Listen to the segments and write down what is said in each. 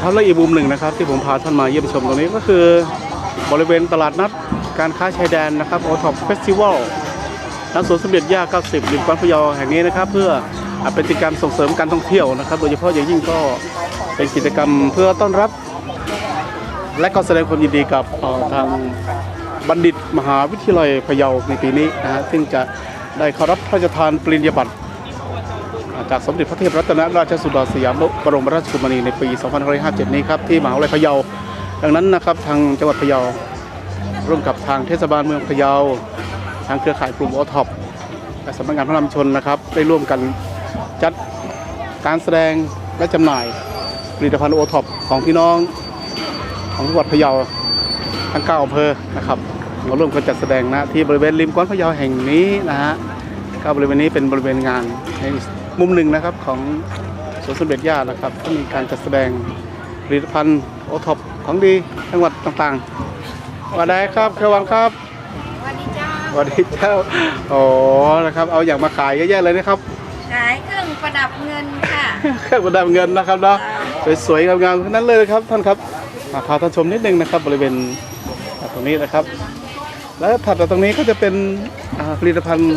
ครับและอีกมุมหนึ่งนะครับ ที่ผมพาท่านมาเยี่ยมชมตรงนี้ก็คือบริเวณตลาดนัดการค้าชายแดนนะครับโอท็อปเฟสติวัลณสวนสมเด็จย่า 90ริมกว้านพะเยาแห่งนี้นะครับ เพื่อเป็นกิจกรรมส่งเสริมการท่องเที่ยวนะครับ โดยเฉพาะอย่างยิ่งก็เป็นกิจกรรมเพื่อต้อนรับ และก็แสดงความยินดีกับทางบัณฑิตมหาวิทยาลัยพะเยาในปีนี้นะฮะซึ่งจะได้เข้ารับพระราชทานปริญญาบัตร จากสมเด็จพระเทพรัตนราชสุดาสยามบรมราชกุมารีในปี 2557 นี้ครับที่มหาวิทยาลัยพะเยา ดังนั้นนะครับทางจังหวัดพะเยา ร่วมกับทางเทศบาลเมืองพะเยา ทางเครือข่ายกลุ่มโอท็อปและสำนักงานพระนำชนนะครับได้ร่วมกันจัดการแสดงและจำหน่ายผลิตภัณฑ์โอท็อปของพี่น้องของจังหวัดพะเยาทั้งเก้าอำเภอนะครับมาร่วมกันจัดแสดงนะที่บริเวณริมกว้านพะเยาแห่งนี้นะฮะ ก็บริเวณนี้เป็นบริเวณงานในมุมหนึ่งนะครับของสวนสมเด็จย่านะครับก็มีการจัดแสดงผลิตภัณฑ์โอท็อปของดีจังหวัดต่างๆสวัสดีครับเควันครับสวัสดีเจ้าสวัสดีเจ้าอ๋อนะครับเอาอย่างมาขายเยอะแยะเลยนะครับขายเครื่องประดับเงินค่ะเครื่องประดับเงินนะครับเนาะสวยๆงามๆทั้งนั้นเลยนะครับท่านครับอ่าพาท่านชมนิดนึงนะครับ บริเวณตรงนี้นะครับ แล้วถัดจากตรงนี้ก็จะเป็นอ่าผลิตภัณฑ์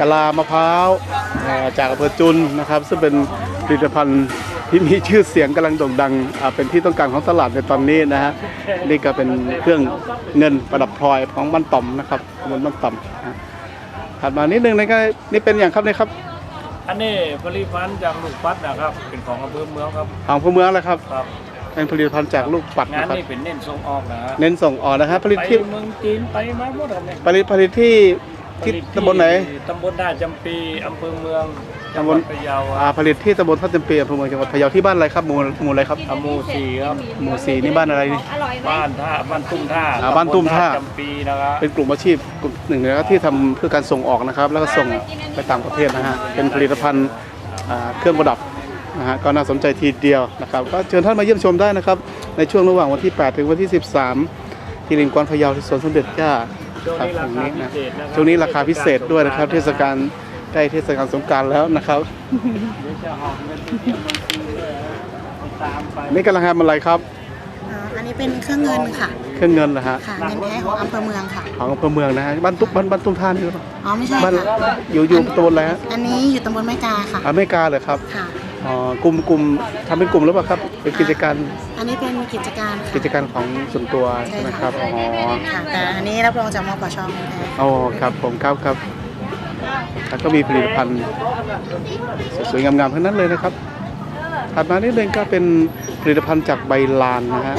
กะลามะพร้าวอ่าจากอำเภอจุนนะครับ ซึ่งเป็นผลิตภัณฑ์ที่มีชื่อเสียงกำลังโด่งดังอ่าเป็นที่ต้องการของตลาดในตอนนี้นะฮะนี่ก็เป็นเครื่องเงินประดับพลอยของบ้านต่อมนะครับตำบลบ้านต่อมนะถัดมานิดนึงนะครับนี่เป็นอย่างครับนี่ครับ อันนี้ผลิตภัณฑ์จากลูกปัดนะครับ เป็นของอำเภอเมืองครับของพเมืองเลยครับครับเป็นผลิตภัณฑ์จากลูกปัดงานนะครับนี้เป็นเน้นส่งออกนะฮะเน้นส่งออกนะฮะผลิตไปที่เมืองจีนไปมาหมดครับเนี่ยผลิตผลิตที่ ที่ผลิตำบลไหน ตำบลท่าจำปีอำเภอเมืองจังตำหบวัลดพะเยาอ่าผลิตที่ตำบลท่าเต็มเปียอำเภอเมืองจังหวัดพะเยาที่บ้านอะไรครับหมู่หมู่อะไรครับ อำมูสีครับหมู่สี่นี่บ้านอะไรนี่ อร่อยไหมบ้านท่าบ้านตุ้มท่าอ่าบ้านตุ้มท่าตำบลจำปีนะครับเป็นกลุ่มอาชีพกลุ่มหนึ่งนะครับที่ทำเพื่อการส่งออกนะครับ แล้วก็ส่งไปต่างประเทศนะฮะเป็นผลิตภัณฑ์อ่าเครื่องประดับนะฮะก็น่าสนใจทีเดียวนะครับ ก็เชิญท่านมาเยี่ยมชมได้นะครับ ในช่วงระหว่างวันที่ 8 ถึงวันที่ 13 ที่ริมกวานพะเยาที่สวนสมเด็จย่าช่วง ครับนี้ตรารงคานี้พินะเศษนะครับช่วงนี้ราคาพิเศษด้วยนะครับ เทศกาลใกล้เทศกาลสงกรารแล้วนะครับเดี๋ยวจะหอบเงินที่เที่ยวด้วยตามไปนี่กำลังทำอะไรครับ อ่าอันนี้เป็นเครื่องเงินค่ะ เครื่องเงินเหรอฮะค่ะ เงินแท้ของอำเภอเมืองค่ะ ของอำเภอเมืองนะฮะบ้านตุ๊บบ้านบ้านตุ้มท่านี่หรือเปล่าอ๋อไม่ใช่บ้านค่ะ อยู่อยู่ตำบลอะไรฮะอันนี้อยู่ตำบลแม่กาค่ะ อเมริกาเหรอครับ ค่ะ อ๋อกลุ่มกลุ่มทำเป็นกลุ่มหรือเปล่าครับ เป็นกิจการอันนี้เป็นกิจการค่ะกิจการของส่วนตัวใช่ไหมครับอ๋อค่ะแต่อันนี้รับรองจากมปชเงินแท้อ๋อครับผมครับครับแล้วก็มีผลิตภัณฑ์สวยๆงามๆทั้งนั้นเลยนะครับถัดมานิดนึงก็เป็นผลิตภัณฑ์จากใบลานนะฮะ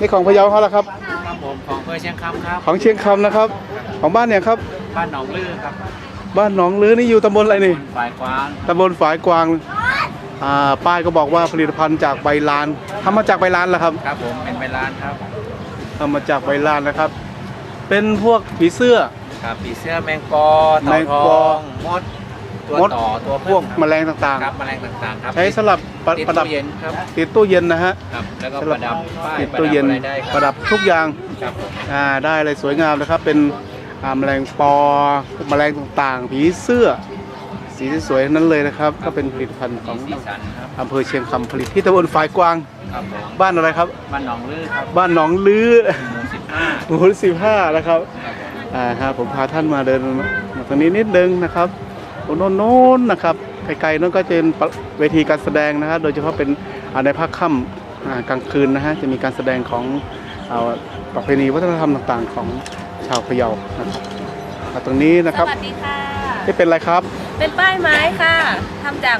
นี่ของพะเยาเขาละครับ ครับผมของอำเภอเชียงคำครับ ของเชียงคำนะครับ ของบ้านเนี่ยครับ บ้านหนองลือครับ บ้านหนองลือนี่อยู่ตำบลอะไรนี่ฝ่ายกว้างตำบลฝายกวางอ่าป้ายก็บอกว่าผลิตภัณฑ์จากใบลานทำมาจากใบลานเหรอครับครับผมเป็นใบลานครับทำมาจากใบลานนะครับ เป็นพวกผีเสื้อ ครับผีเสื้อแมงปอแมเต่างทปอ องมดตัวมดต่อตัวพวกแมพึ่งลงต่างครับแมลงต่างๆครับๆ ใช้สลับประติดประดับตู้เย็นครับติดตู้เย็นนะฮะครับ แล้วก็สปลัระดับป้ายติดประตู้ดับเย็นอะไรได้คประรัดับทุกอย่าง ครับผมอ่าได้เลยสวยงามนะครับเป็นอ่า แมลงปอแมลงต่างๆ ผีเสื้อ สีสวยๆนั้นเลยนะครับ ก็เป็นผลิตภัณฑ์ของสีสันครับอำเภอเชียงคำผลิตที่ตำบลฝายกวาง ครับผมบ้านอะไรครับ บ้านหนองลือครับบ้านหนองลือหมู่สิบห้าหมู่สิบห้านะครับอ่าครับผมพาท่านมาเดินมาตรงนี้นิดนึงนะครับตรงโน้นโน้นนะครับไกลๆนั่นก็จะเป็นเวทีการแสดงนะฮะโดยเฉพาะเป็นอ่าในภาคค่ำอ่ากลางคืนนะฮะจะมีการแสดงของอ่าประเพณีวัฒนธรรมต่างๆ ของ ชาวพะเยานะครับอ่าตรงนี้นะครับสวัสดีค่ะ นี่เป็นอะไรครับ เป็นป้ายไม้ค่ะทำจาก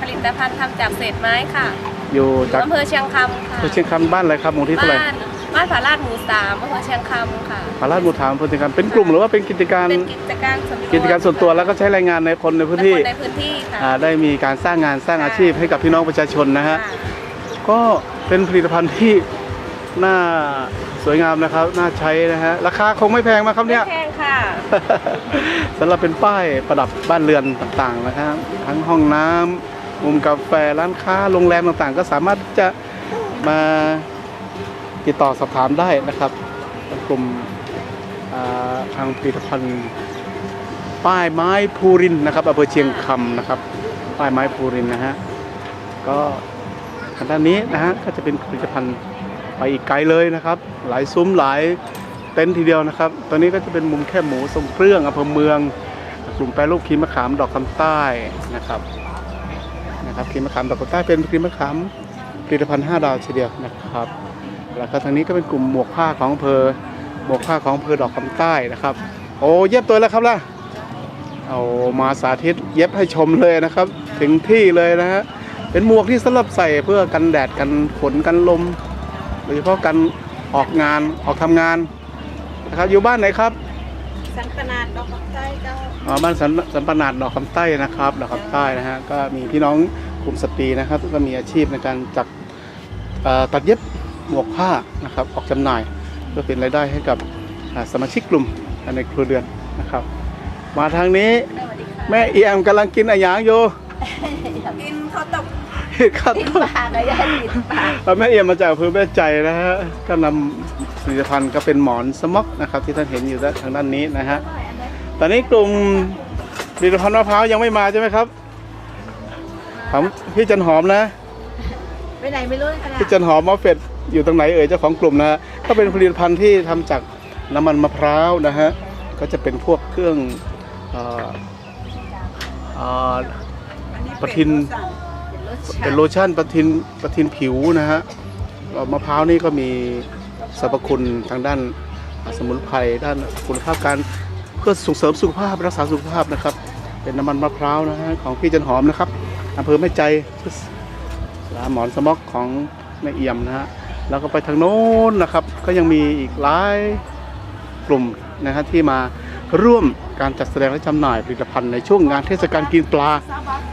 ผลิตภัณฑ์ทำจากเศษไม้ค่ะอยู่จากอำเภอเชียงคำค่ะอำเภอเชียงคำบ้านอะไรครับหมู่ที่เท่าไหร่บ้านบ้านผาลาดหมู่สามอำเภอเชียงคำค่ะพาราชหมู่ถามอำเภอเชียงคำเป็นกลุ่มหรือว่าเป็นกิจการเป็นกิจการส่วนตัวกิจการส่วนตัวแล้วก็ใช้แรงงานในคนในพื้นที่และคในพื้นที่ค่ะอ่าได้มีการสร้างงานสร้างอาชีพให้กับพี่น้องประชาชนนะฮะค่ะก็เป็นผลิตภัณฑ์ที่ น่าสวยงามนะครับ น่าใช้นะฮะ ราคาคงไม่แพงมากครับไม่เนี่ย แพงค่ะ สำหรับเป็นป้ายประดับบ้านเรือนต่างๆนะครับ ทั้งห้องน้ำมุมกาแฟ ร้านค้า โรงแรมต่างๆ ก็สามารถจะมาติดต่อสอบถามได้นะครับเป็นกลุ่มอ่าทางผลิตภัณฑ์ป้ายไม้ภูรินทร์นะครับอำเภอเชียงคำนะครับ ป้ายไม้ภูรินทร์นะฮะ ก็ทางด้านนี้นะฮะก็จะเป็นผลิตภัณฑ์ ไปอีกไกลเลยนะครับ หลายซุ้มหลายเต็นท์ทีเดียวนะครับ ตอนนี้ก็จะเป็นมุมแค่หมูทรงเครื่องอำเภอเมือง กลุ่มแปรรูปครีมมะขามดอกคำใต้นะครับนะครับครีมมะขามดอกคำใต้เป็นครีมมะขามผลิตภัณฑ์5ดาวทีเดียวนะครับ แล้วก็ทางนี้ก็เป็นกลุ่มหมวกผ้าของอำเภอหมวกผ้าของอำเภอดอกคำใต้นะครับ โอ้เย็บตัวแล้วครับล่ะเอามาสาธิตเย็บให้ชมเลยนะครับ ถึงที่เลยนะฮะเป็นหมวกที่สำหรับใส่เพื่อกันแดดกันฝนกันลม โดยเฉพาะกันออกงานออกทำงานนะครับอยู่บ้านไหนครับสันปนาดดอกใจเจ้าอ่าบ้านสันสันปนาดดอกคำใต้นะครับดอกคำใต้นะฮะก็มีพี่น้องกลุ่มสตรีนะครับ ก็มีอาชีพในการจักเอ่อตัดเย็บหมวกผ้านะครับออกจำหน่ายเพื่อเป็นรายได้ให้กับอ่าสมาชิกกลุ่มในครัวเรือนนะครับ มาทางนี้แม่เอี่ยมกำลังกินอะไรอย่างอยู่กินข้าวต้ม ครับปลาก็ยาติดปลาแล้วแม่เอี่ยมมาจากอำเภอแม่ใจนะฮะก็นำผลิตภัณฑ์ก็เป็นหมอนสม็อกนะครับ ที่ท่านเห็นอยู่ด้านทางด้านนี้นะฮะตอนนี้กลุ่มผลิตภัณฑ์มะพร้าวยังไม่มาใช่ไหมครับของพี่จันหอมนะไปไหนไม่รู้ขนาดพี่จันหอมมอฟเฟตอยู่ตรงไหนเอ่ยเจ้าของกลุ่มนะฮะก็เป็นผลิตภัณฑ์ที่ทำจากน้ำมันมะพร้าวนะฮะก็จะเป็นพวกเครื่องเอ่อเอ่อประทิน เป็นโลชั่นประทินประทินผิวนะฮะเอ่อมะพร้าวนี่ก็มีสรรพคุณทางด้านสมุนไพรด้านคุณภาพการเพื่อส่งเสริมสุขภาพรักษาสุขภาพนะครับ เป็นน้ำมันมะพร้าวนะฮะของพี่จันหอมนะครับอำเภอแม่ใจร้านหมอนสม็อกของแม่เอี่ยมนะฮะแล้วก็ไปทางโน้นนะครับ ก็ยังมีอีกหลายกลุ่มนะฮะที่มาร่วมการจัดแสดงและจำหน่ายผลิตภัณฑ์ในช่วงงานเทศกาลกินปลา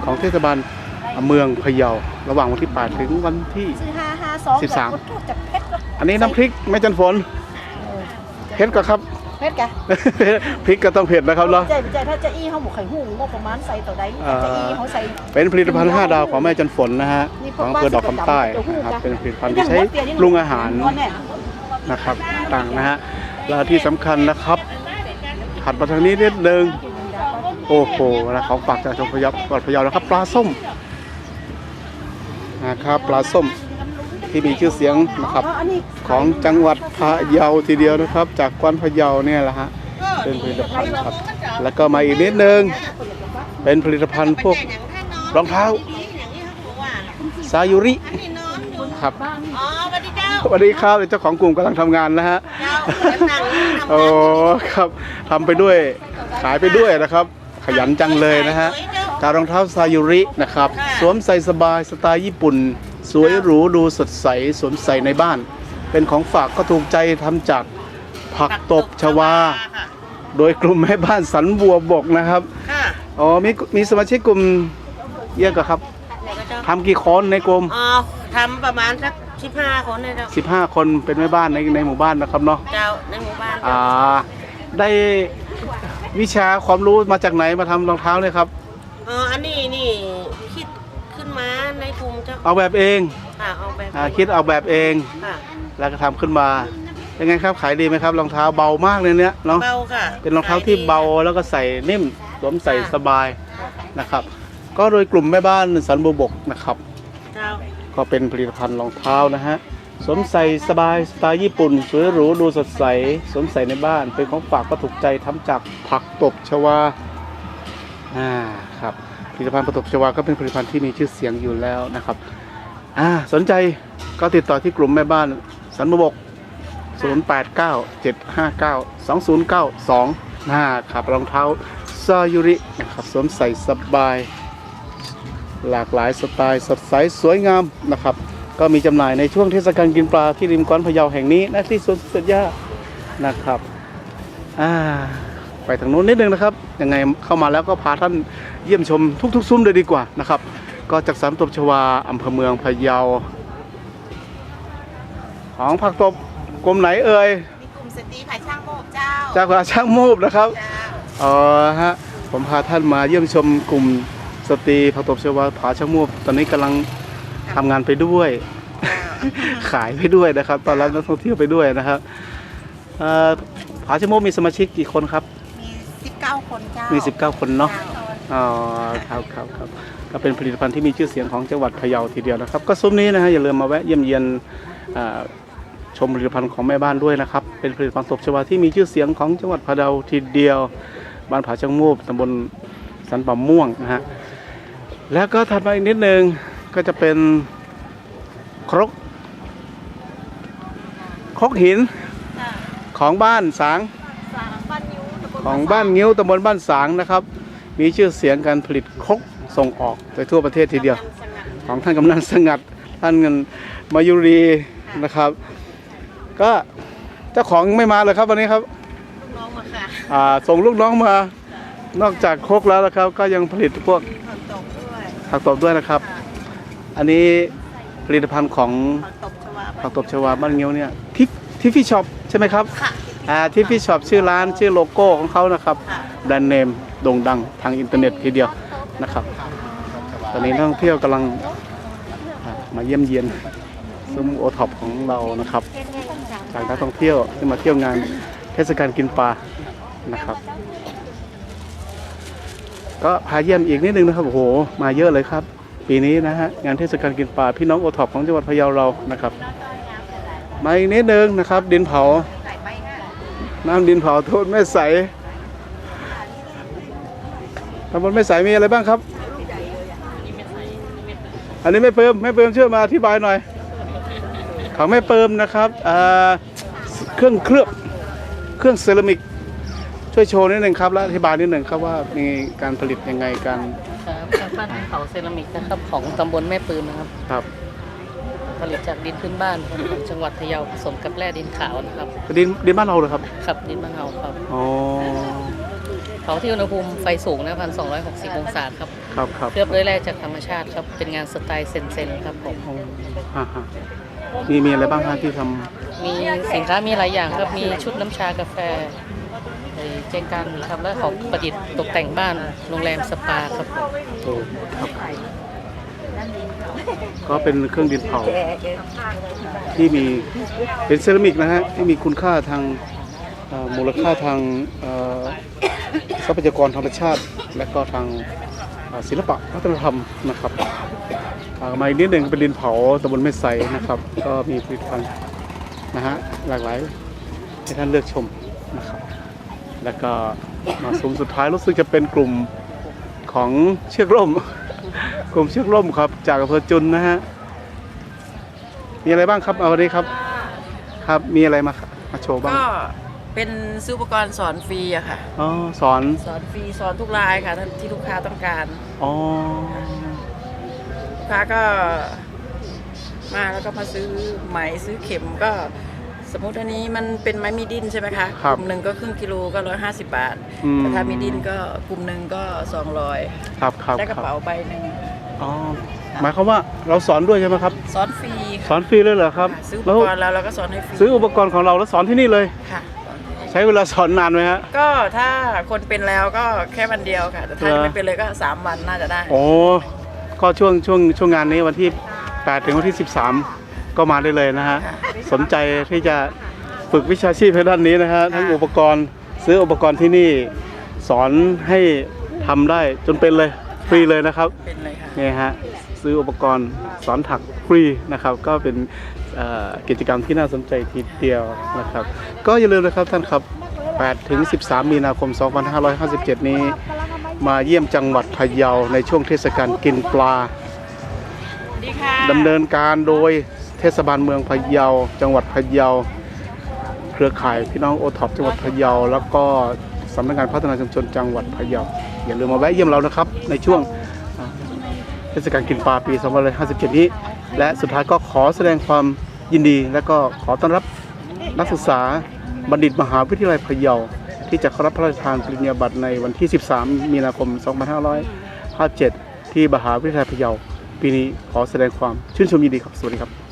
ของเทศบาล เมืองพะเยา ระหว่างวันที่ 8 ถึงวันที่ ซื้อห้าห้าสองสิบสามแบบพูดจากเพชรก็อันนี้น้ำพริกแม่จันฝนเผ็ดก็ครับ เพชรกะพริกก็ต้องเผ็ดนะครับเนาะ ใจใจถ้าจะอี้เขาบอกไข่หูงบประมาณใส่ต่อใดอ่าจะอี้เขาใส่เป็นผลิตภัณฑ์ 5 ดาวของแม่จันฝนนะฮะนี่พขวอกงอำบ้านเภอดอกคำใต้นะครับเป็นผลิตภัณฑ์ที่ใช้ปรุงอาหารนะครับต่างนะฮะแล้วที่สำคัญนะครับถัดมาทางนี้นิดนึงโอ้โหนะของฝากจากชมพยับกอดพะเยานะครับ ปลาส้ม นะครับปลาส้มที่มีชื่อเสียงนะครับของจังหวัดพะเยาทีเดียวนะครับ จากกวนพะเยาเนี่ยแหละฮะเป็นผลิตภัณฑ์ครับ แล้วก็มาอีกนิดนึง เป็นผลิตภัณฑ์พวกรองเท้าซายุริครับสวัสดีครับเจ้าของกลุ่มกำลังทำงานนะฮะโอ้ครับทำไปด้วยขายไปด้วยนะครับ ขยันจังเลยนะฮะ การรองเท้าซายุรินะครับ สวมใส่สบายสไตล์ญี่ปุ่น สวยหรูดูสดใสสวมใส่ในบ้าน เป็นของฝากก็ถูกใจทำจากผักตบชวา โดยกลุ่มแม่บ้านสันบัวบกนะครับค่ะอ๋อมีมีสมาชิกกลุ่มเยอะกว่าครับไหนก็เจ้าทำกี่คนในกลุ่มอ๋อทำประมาณสักสิบห้าคนเลยเจ้า15คนเป็นแม่บ้านในในหมู่บ้านนะครับเนาะเจ้าในหมู่บ้านอ่าได้วิชาความรู้มาจากไหนมาทำรองเท้าเนี่ยครับ อ๋อ อันนี้นี่คิดขึ้นมาในกลุ่มเจ้าเอาแบบเองค่ะเอาแบบอ่าคิดเอาแบบเอง ค่ะแล้วก็ทำขึ้นมา ยังไงครับขายดีไหมครับรองเท้าเบามากเลยเนี่ยเนาะ เบาค่ะเป็นรองเท้าที่เบาแล้วก็ใส่นิ่มสวมใส่สบายนะครับ ก็โดยกลุ่มแม่บ้านสันบัวบกนะครับ เจ้าก็เป็นผลิตภัณฑ์รองเท้านะฮะสวมใส่สบายสไตล์ญี่ปุ่น สวยหรูดูสดใสสวมใส่ในบ้าน เป็นของฝากก็ถูกใจทำจากผักตบชวาอ่าครับผ ลิตภัณฑ์ผักตบชวาก็เป็นผลิตภัณฑ์ที่มีชื่อเสียงอยู่แล้วนะครับอ่าสนใจก็ติดต่อที่กลุ่มแม่บ้านสันมบก 089 759 2092นะครับรองเท้าซายุรินะครับสวมใส่สบาย หลากหลายสไตล์สดใสสวยงามนะครับ ก็มีจำหน่ายในช่วงเทศกาลกินปลาที่ริมกวานพะเยาแห่งนี้นะที่สวนสุดยานะครับอ่าไปทางนู้นนิดนึงนะครับ ยังไงเข้ามาแล้วก็พาท่าน เยี่ยมชมทุกๆ ซุ้มเลยดีกว่านะครับ ก็จากสามตบชวาอำเภอเมืองพะเยา ของผักตบกลมไหนเอ่ยมีกลุ่มสตรีผ่ายช่างโมกเจ้าจากราช่างมูบนะครับเจ้าอ๋อฮะผมพาท่านมาเยี่ยมชมกลุ่มสตรีผักตบชวาผาช่างมูบตอนนี้กำลังทำงานไปด้วย ขายไปด้วยนะครับ ตอนรับนักท่องเที่ยวไปด้วยนะครับเอ่อผาช่างมูบมีสมาชิกกี่คนครับมีสิบเก้าคนเจ้ามีมี 19 คนเนาะ อ๋อครับครับครับก็เป็นผลิตภัณฑ์ที่มีชื่อเสียงของจังหวัดพะเยาทีเดียวนะครับ ก็ซุ้มนี้นะฮะอย่าลืมมาแวะเยี่ยมเยียนอ่าชมผลิตภัณฑ์ของแม่บ้านด้วยนะครับ เป็นผลิตภัณฑ์ศพชวาที่มีชื่อเสียงของจังหวัดพะเยาทีเดียว บ้านผาช่างมูบตำบลสันป่าม่วงนะฮะแล้วก็ถัดมาอีกนิดนึงก็จะเป็นครกครกหินของบ้านสางของบ้านงิ้วตำบลบ้านสางนะครับ มีชื่อเสียงการผลิตครกส่งออกไปทั่วประเทศทีเดียว ของท่านกำนันสงัด ท่านเงินมายุรีนะครับ ก็เจ้าของไม่มาเลยครับวันนี้ครับน้องมาค่ะอ่าส่งลูกน้องมานอกจากครกแล้วนะครับ ก็ยังผลิตพวกผักตบด้วยผักตบด้วยนะครับ อันนี้ผลิตภัณฑ์ของผักตบชวาผักตบชวาบ้านเงี้ยวเนี่ยทิฟทิฟฟี่ช็อปใช่ไหมครับค่ะ อ่าทิฟฟี่ชอปชื่อร้านชื่อโลโก้ของเขานะครับแบรนด์เนมโด่งดังทางอินเทอร์เน็ตทีเดียวนะครับ ตอนนี้นักท่องเที่ยวกำลังอ่ามาเยี่ยมเยียนซุ้มโอท็อปของเรานะครับจากนักท่องเที่ยวที่มาเที่ยวงานเทศกาลกินปลานะครับ ก็พาเยี่ยมอีกนิดนึงนะครับโอ้โหมาเยอะเลยครับ ปีนี้นะฮะงานเทศกาลกินปลาพี่น้องโอท็อปของจังหวัดพะเยาเรานะครับ มาอีกนิดนึงนะครับ ดินเผา น้ำดินเผาโทษแม่ใสตำบลแม่ใสมีอะไรบ้างครับ อันนี้แม่เปิมแม่เปิมช่วยมาอธิบายหน่อย ของแม่เปิมนะครับอ่าเครื่องเคลือบเครื่องเซรามิก ช่วยโชว์นิดหนึ่งครับ และอธิบายนิดหนึ่งครับว่ามีการผลิตยังไงการครับจากบ้านดินเผาเซรามิกนะครับของตำบลแม่ปืนนะครับครับ ผลิตจากดินพื้นบ้านของจังหวัดพะเยาผสมกับแร่ดินขาวนะครับดินดินบ้านเราเลยครับขับดินมะนาวครับอ๋อเผาที่อุณหภูมิไฟสูงนะพันสองร้อยหกสิบองศาครับครับครับเคลือบด้วยแร่จากธรรมชาติครับเป็นงานสไตล์เซนเซนครับผมอ่าฮะมีมีอะไรบ้างครับที่ทมีสินค้ามีหลายอย่างครับมีชุดน้ำชากาแฟไอ้เจงกันครับและของประดิษฐ์ตกแต่งบ้านโรงแรมสปาครับผมำโอ้ครับ ก็เป็นเครื่องดินเผาที่มีเป็นเซรามิกนะฮะที่มีคุณค่าทางมูลค่าทางทรัพยากรธรรมชาติ และก็ทางศิลปะวัฒนธรรมนะครับมาอีกนิดหนึ่งเป็นดินเผาตำบลแม่ไสนะครับ ก็มีผลิตภัณฑ์นะฮะหลากหลายให้ท่านเลือกชมนะครับ แล้วก็มาซุ้มสุดท้ายรู้สึกจะเป็นกลุ่มของเชือกร่ม กลุ่มเชือกร่มครับ จากอำเภอจุนนะฮะ มีอะไรบ้างครับเอาวันนี้ครับ ครับ มีอะไรมามาโชว์บ้าง ก็เป็นซื้ออุปกรณ์สอนฟรีอะค่ะ อ๋อ สอน สอนฟรีสอนทุกรายค่ะที่ลูกค้าต้องการ อ๋อ ลูกค้าก็มาแล้วก็มาซื้อไหมซื้อเข็มก็สมมติอันนี้มันเป็นไม้มีดินใช่ไหมคะครับกลุ่มหนึ่งก็ครึ่งกิโลก็ร้อยห้าสิบบาทอืมแต่ถ้ามีดินก็กลุ่มหนึ่งก็สองร้อยครับครับได้กระครับเป๋าใบหนึ่ง อ๋อหมายความว่าเราสอนด้วยใช่ไหมครับ สอนฟรีสอนฟรีเลยเหรอครับค่ะซื้ออุปแล้วกรณ์แล้วเราก็สอนให้ฟรีซื้ออุปกรณ์ของเราแล้วสอนที่นี่เลย ค่ะใช้เวลาสอนนานไหมฮะ ก็ถ้าคนเป็นแล้วก็แค่วันเดียวค่ะ แต่ถ้าเหรอยังไม่เป็นเลยก็สามวันน่าจะได้ โอ้ก็ช่วงช่วงช่วงงานนี้วันที่ 8 ถึงวันที่ 13 ก็มาได้เลยนะฮะสนใจที่จะฝึกวิชาชีพให้ด้านนี้นะฮะ ทั้งอุปกรณ์ซื้ออุปกรณ์ที่นี่ สอนให้ทำได้จนเป็นเลย ฟรีเลยนะครับ เป็นเลยค่ะ นี่ฮะซื้ออุปกรณ์สอนถักฟรีนะครับ ก็เป็นเอ่อกิจกรรมที่น่าสนใจทีเดียวนะครับ ก็อย่าลืมนะครับท่านครับ 8 ถึง 13 มีนาคม 2557 นี้ มาเยี่ยมจังหวัดพะเยาในช่วงเทศกาลกินปลาดีค่ะดำเนินการโดยเทศบาลเมืองพะเยา จังหวัดพะเยา เครือข่ายพี่น้องโอท็อปจังหวัดพะเยา แล้วก็สำนักงานพัฒนาชุมชนจังหวัดพะเยา อย่าลืมมาแวะเยี่ยมเรานะครับ ในช่วงอ่า เทศกาลกินปลาปี 2557 นี้ และสุดท้ายก็ขอแสดงความยินดี และก็ขอต้อนรับนักศึกษาบัณฑิตมหาวิทยาลัยพะเยาที่จะเข้ารับพระราชทานปริญญาบัตรในวันที่ 13 มีนาคม 2557 ที่มหาวิทยาลัยพะเยาปีนี้ขอแสดงความชื่นชมยินดีครับ สวัสดีครับ